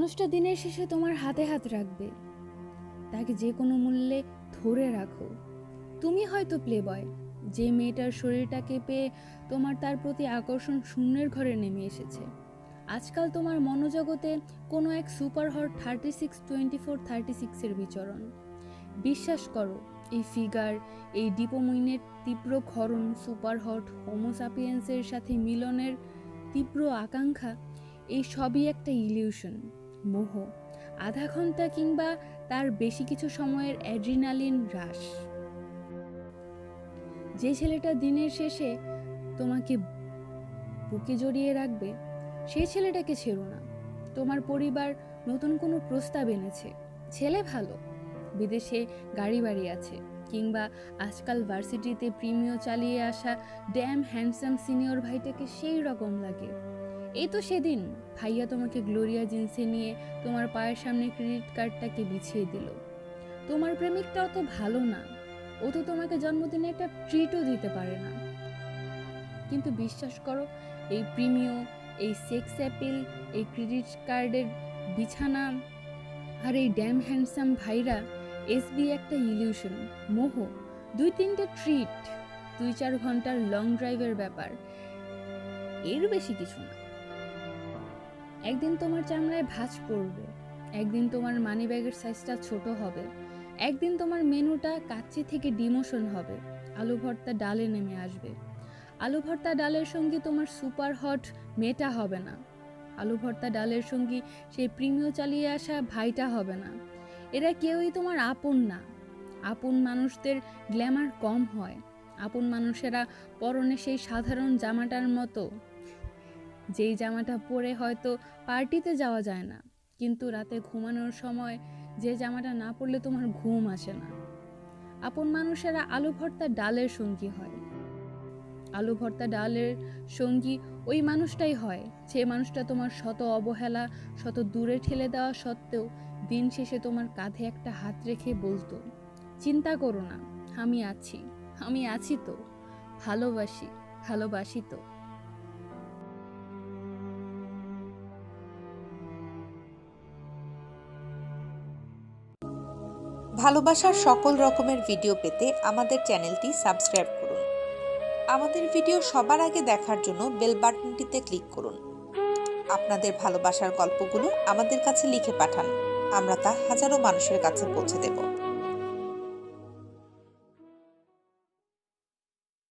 মানুষটা দিনের শেষে তোমার হাতে হাত রাখবে। তাকে যে কোনো মূল্যে ধরে রাখো। তুমি হয়তো প্লে বয় যে মেয়েটার শরীরটাকে পেয়ে তোমার তার প্রতি আকর্ষণ শূন্যের ঘরে নেমে এসেছে। আজকাল তোমার মনোজগতে কোনো এক super hot thirty six twenty four thirty সিক্সের বিচরণ। বিশ্বাস করো, এই ফিগার এই ডিপোমুইনের তীব্র ক্ষরণ সুপার হট হোমোসাপিয়েন্সের সাথে মিলনের তীব্র আকাঙ্ক্ষা, এই সবই একটা ইলিউশন মোহ, আধা ঘণ্টা কিংবা তার বেশি কিছু সময়ের অ্যাড্রিনালিন হ্রাস। যে ছেলেটা দিনের শেষে তোমাকে বুকে জড়িয়ে রাখবে, সেই ছেলেটাকে ছেড়ো না। তোমার পরিবার নতুন কোনো প্রস্তাব এনেছে। ছেলে ভালো, বিদেশে গাড়ি বাড়ি আছে কিংবা আজকাল ভার্সিটিতে প্রিমিয় চালিয়ে আসা ড্যাম হ্যান্ডসাম সিনিয়র ভাইটাকে সেই রকম লাগে। এই তো সেদিন ভাইয়া তোমাকে গ্লোরিয়া জিন্সে নিয়ে তোমার পায়ের সামনে ক্রেডিট কার্ডটাকে বিছিয়ে দিল। তোমার প্রেমিকটা অত ভালো না। ও তো তোমাকে জন্মদিনে একটা ট্রিটও দিতে পারে না। কিন্তু বিশ্বাস করো, এই প্রিমিয় এই সেক্স অ্যাপিল এই ক্রেডিট কার্ডের বিছানা আর এই ড্যাম হ্যান্ডসাম ভাইরা এসবি একটা ইলিউশন মোহ। দুই তিনটে ট্রিট দুই চার ঘণ্টার লং ড্রাইভের ব্যাপার। এর বেশি কিছু না। একদিন তোমার চামড়ায় ভাঁজ পড়বে, একদিন তোমার মানি ব্যাগের সাইজটা ছোট হবে, একদিন তোমার মেনুটা কাচ্চি থেকে ডিমোশন হবে, আলু ভর্তা ডালে নেমে আসবে। আলু ভর্তা ডালের সঙ্গে তোমার সুপার হট মেটা হবে না, আলু ভর্তা ডালের সঙ্গে সেই প্রিমিয় চালিয়ে আসা ভাইটা হবে না। এরা কেউই তোমার আপন না, আপন মানুষদের গ্ল্যামার কম হয়, আপন মানুষেরা পরনে সেই সাধারণ জামাটার মতো। যেই জামাটা পরে হয়তো পার্টিতে যাওয়া যায় না, কিন্তু রাতে ঘুমানোর সময় যে জামাটা না পরলে তোমার ঘুম আসে না। আপন মানুষেরা আলু ভর্তা ডালের সঙ্গী হয়। আলু ভর্তা ডালের সঙ্গী ওই মানুষটাই হয় যে মানুষটা তোমার শত অবহেলা, শত দূরে ঠেলে দেওয়া সত্ত্বেও দিন শেষে তোমার কাঁধে একটা হাত রেখে বলতো, চিন্তা করো না, আমি আছি আমি আছি তো, ভালোবাসি ভালোবাসি তো। ভালোবাসার সকল রকমের ভিডিও পেতে আমাদের চ্যানেলটি সাবস্ক্রাইব করুন। আমাদের ভিডিও সবার আগে দেখার জন্য বেল বাটনটিতে ক্লিক করুন। আপনাদের ভালোবাসার গল্পগুলো আমাদের কাছে লিখে পাঠান। আমরা তা হাজারো মানুষের কাছে পৌঁছে দেব।